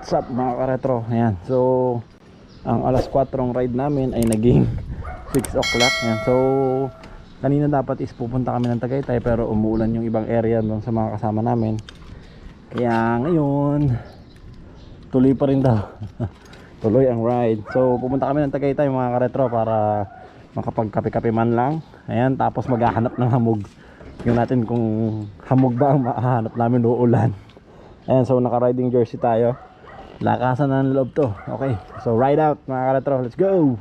What's up mga ka-retro? Ayan, so ang alas 4 ng ride namin ay naging 6 o'clock. So kanina dapat is pupunta kami ng Tagaytay pero umuulan yung ibang area doon sa mga kasama namin. Kaya ngayon, tuloy pa rin daw. tuloy ang ride. So pupunta kami ng Tagaytay mga ka-retro para makapagkape-kape man lang. Ayan, tapos maghahanap ng hamog. Tingnan natin kung hamog ba ang mahahanap namin o ulan. Ayan, so naka-riding jersey tayo. Lakasan ng loob to. Okay, so ride out mga ka-retro. Let's go!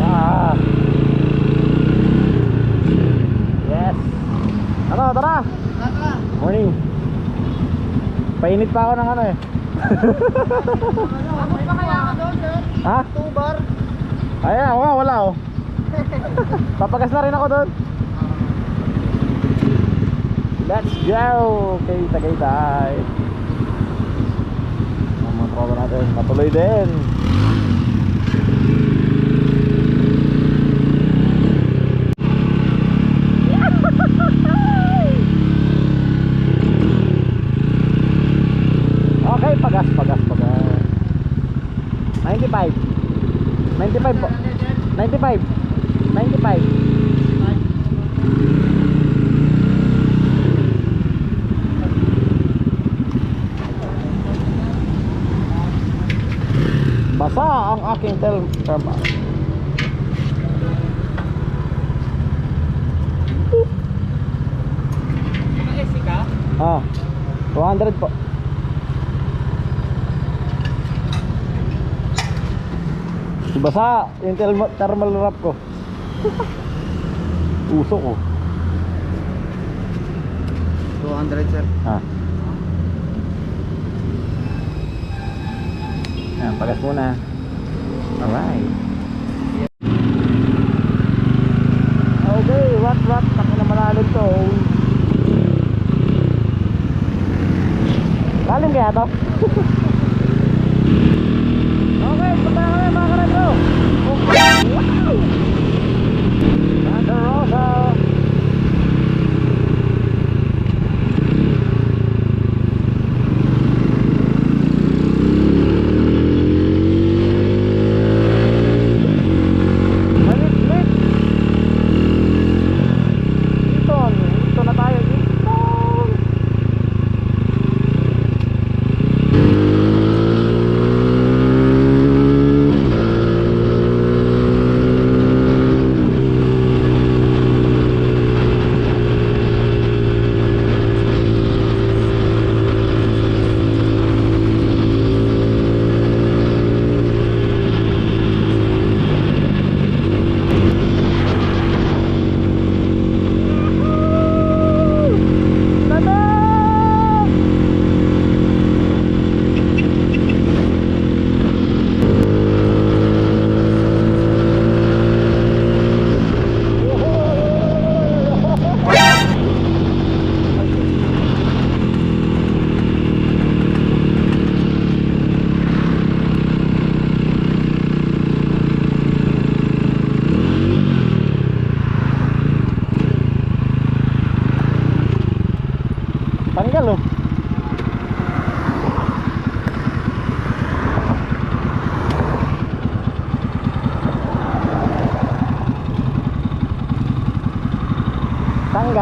Ah. Yes. Ano, tara. Morning. Painit pa ako ng ano eh. Abot pa kaya ka doon, sir? Ha? Two bar? Ayan, nga, wala oh. Papagas na rin ako doon. Let's go! Okay, Tagaytay. Ang mga tropa natin, patuloy din. Okay, pagas, pagas, pagas. 95. 95 po. 95. 95. Basa ang aking thermal. Mga ka? Ah. 200 po. Basa yung thermal wrap ko. Uso ko. 200, sir. Ah. Yan, pagas muna. Alright. Okay, what what? Taki na malalim to. Lalim kaya to?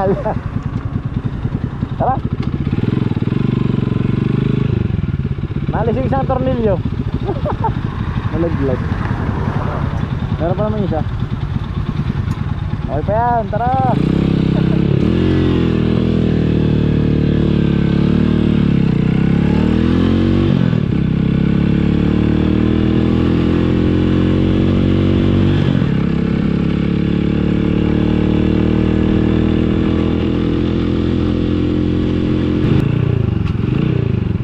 Tanggal. Tara. Nalis yung isang tornilyo. Nalaglag. Meron pa naman isa. Okay pa yan, tara.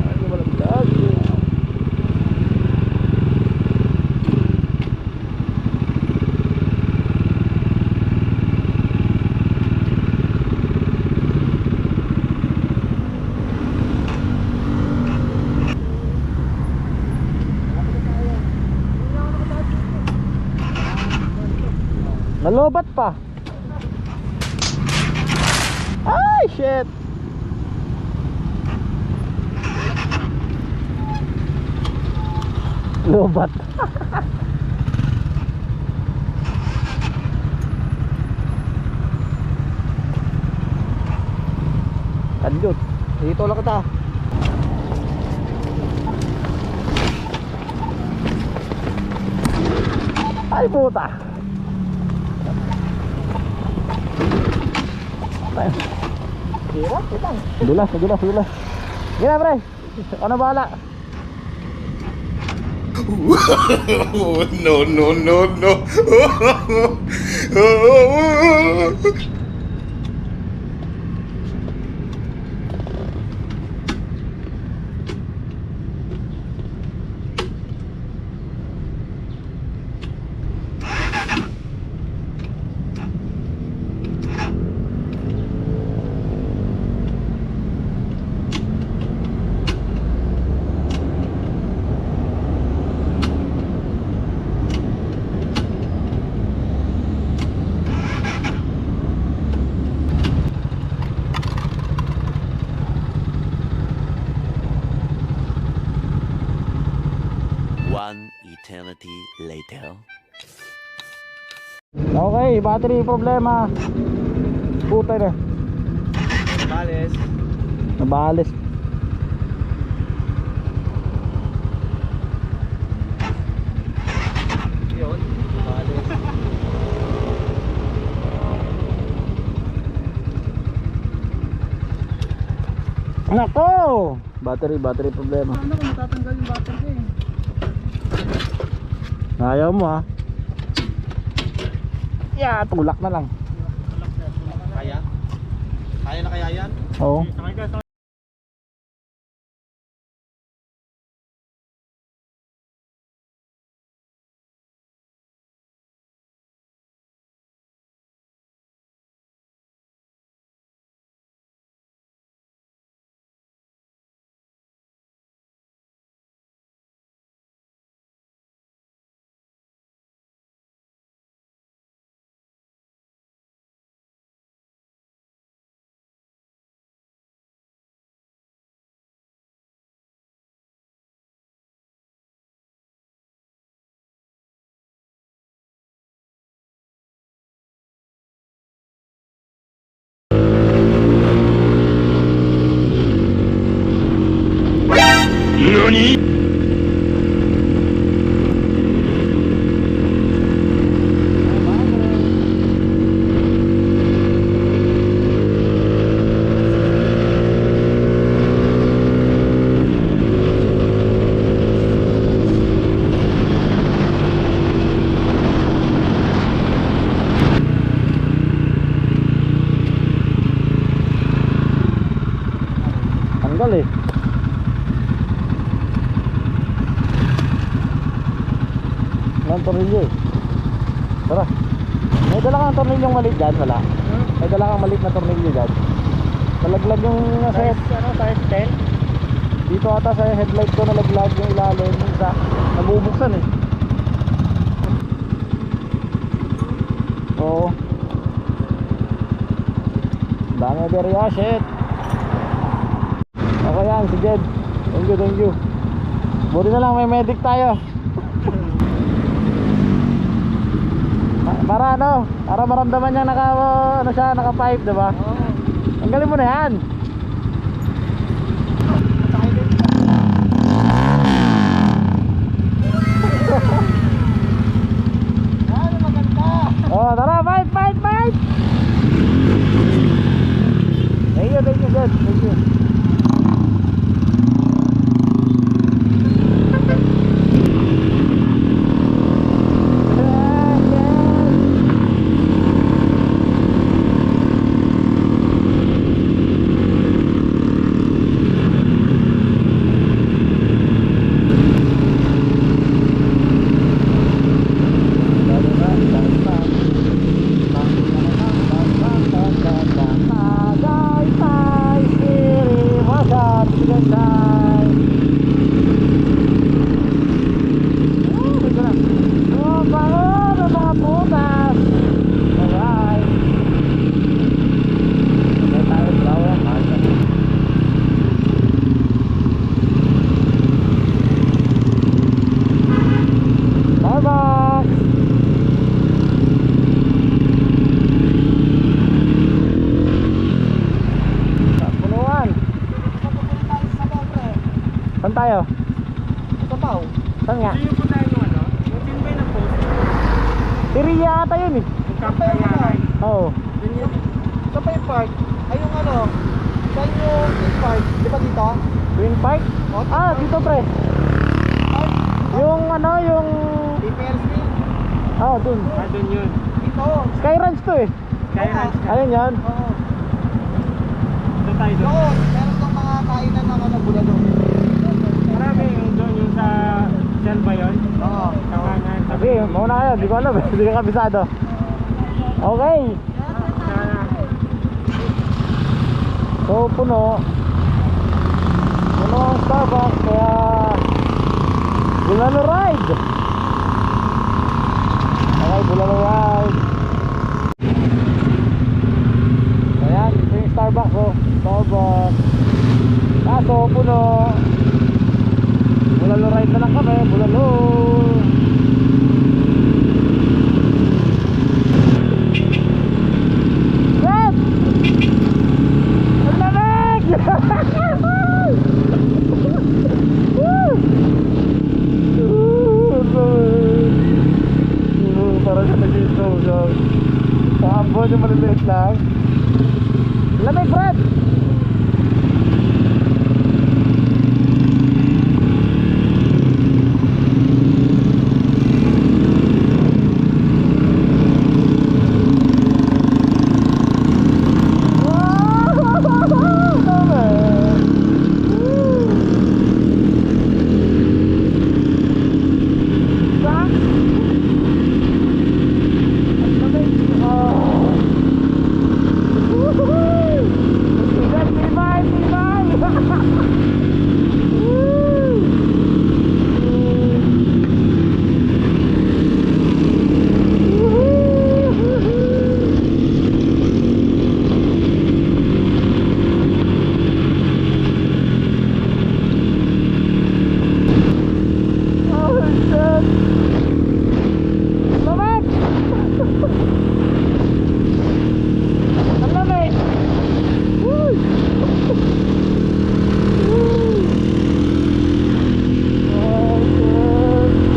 Ay, malaglag. Nalobat pa. Ay, shit. Lobat. Kanjut. Dito lang kita. Ay puta. Hirap, hirap. Dulas, dulas, dulas. Gina pre. Ano bahala? No, no, no, no. later. Okay, battery problema. Puta na. Bales. Nabales. Yun. Bales. Nako! Battery, battery problema. Ano kung matatanggal yung battery eh? Ayaw mo ha. Yeah, tulak na lang. Kaya? Kaya na kaya yan? Oo. Tanggal eh. Walang tornilyo eh. Tara. May dala kang tornilyong maliit dyan, wala? May dala kang maliit na tornilyo dyan. Nalaglag yung nasa head. ano? Size 10? Dito ata sa headlight ko nalaglag yung ilalim. Isa, nabubuksan eh. Oo. Dami berya, shit. Okay yan, si Jed. Thank you, thank you. Buti na lang may medic tayo. Pa- para ano, para maramdaman niya naka ano siya, naka pipe, 'di ba? Oo. Tanggalin mo na 'yan. Ano maganda? Oh, tara, fight, fight, fight! Thank you, thank you, good. Thank you. Ah, yes. Ibabaw. Saan nga? Yung po tayo ano? Yung tinbay ng post. Tiriya ata yun eh. Yung kapayahan. Oo. Sa Bay Park, ay yung ano, saan yung Bay Park? Di ba dito? Twin Park? Oh, Ah, dito pre. Yung ano, yung... PPLC. Ah, dun. Ah, dun yun. Dito. Sky Ranch to eh. Kaya ranch ka. Ayun yan. Oo. Doon tayo doon. Doon, meron kang mga kainan ng ano, bulalo. Marami yung doon yung sa Shell ba yun? Oo. Sa Sabi, mauna kayo. Di ko alam eh. Hindi ka kabisado. Okay. So, puno. Puno ang Starbucks. Kaya... Bulalo ride. Okay, Bulalo ride. Ayan, ito yung Starbucks oh. Starbucks. Kaso, puno. Bulalo ride na lang kami. Bulalo. Red! Ang lamig! Woo! Woo, ang lamig. Woo, Parang siya nag-snow siya. Paambon yung maliliit lang. Lamig, Fred! Oh, shit! Lamig! Ang lamig! Woo! Woo! Oh, shit!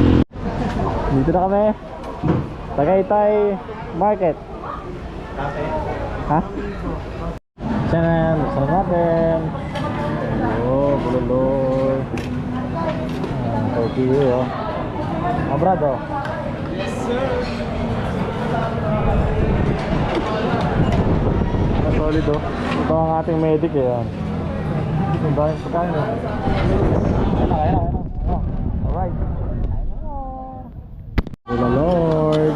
Dito na kami. Tagaytay Market. Ha? Tiyan, sarap natin. Oh, bululoy. Ah, tortillo, oh. Abrado. Yes, sir. Solid, oh. Ito ang ating medic, eh. Ang daming pagkain, eh. Ayan na, ayan na, alright. Hello, Lord.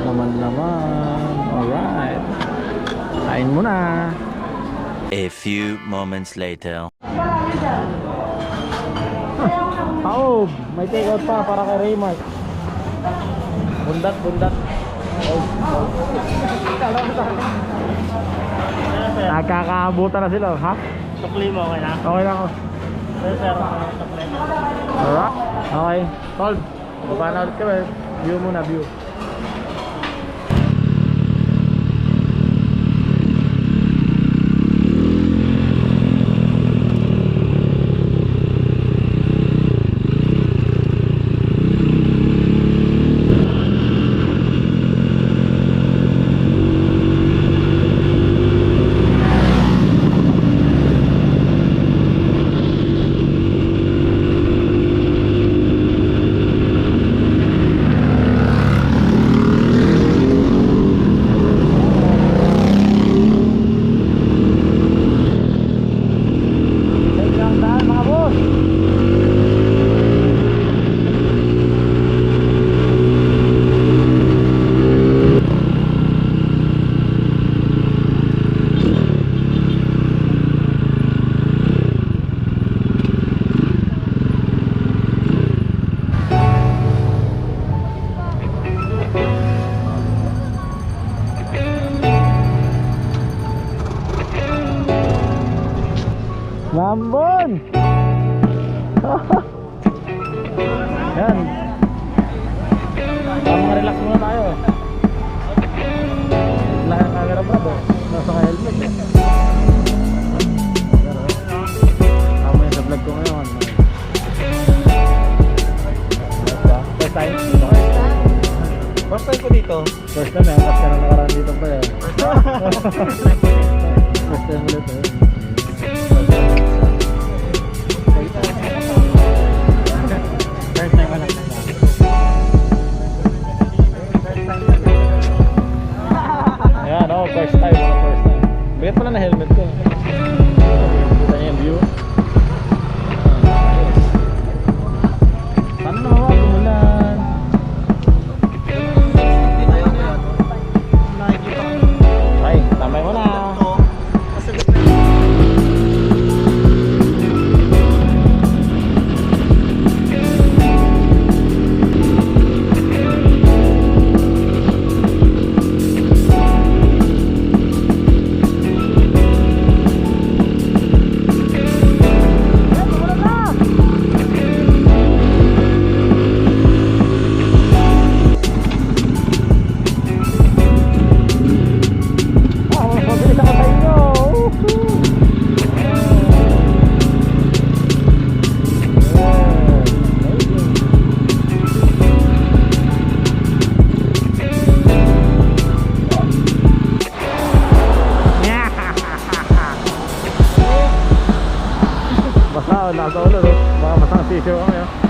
Naman naman. Alright. Kain mo na. A few moments later. Paob, may take out pa para kay Raymart. Bundat, bundat. Nagkakaabutan na sila, ha? Sukli mo, okay na? Okay lang ako. Sir, sir. Alright. Okay, solve. Baba na ulit kami. View muna, view. Mambon! Yan. Para mga relax muna tayo. Wala kang camera brad oh. Nasa ka helmet eh. Tama yun sa vlog ko ngayon. First time dito kayo. First time ko dito. First time eh. Kasi na nakaraan dito pa eh. First time ulit eh. video. Oh, yeah.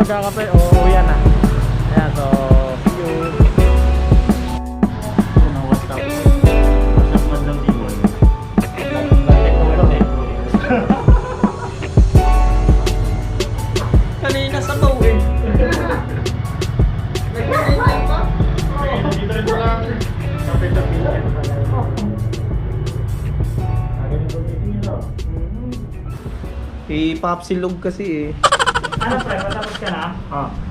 magkakape? O oh, yan na ayan so see you. What's up what's up man lang Dimon kanina sa baw eh. Nagpapintang pa dito rin pala kapitapintang Eh, papsilog kasi eh ano pre, matapos ka na? Oh.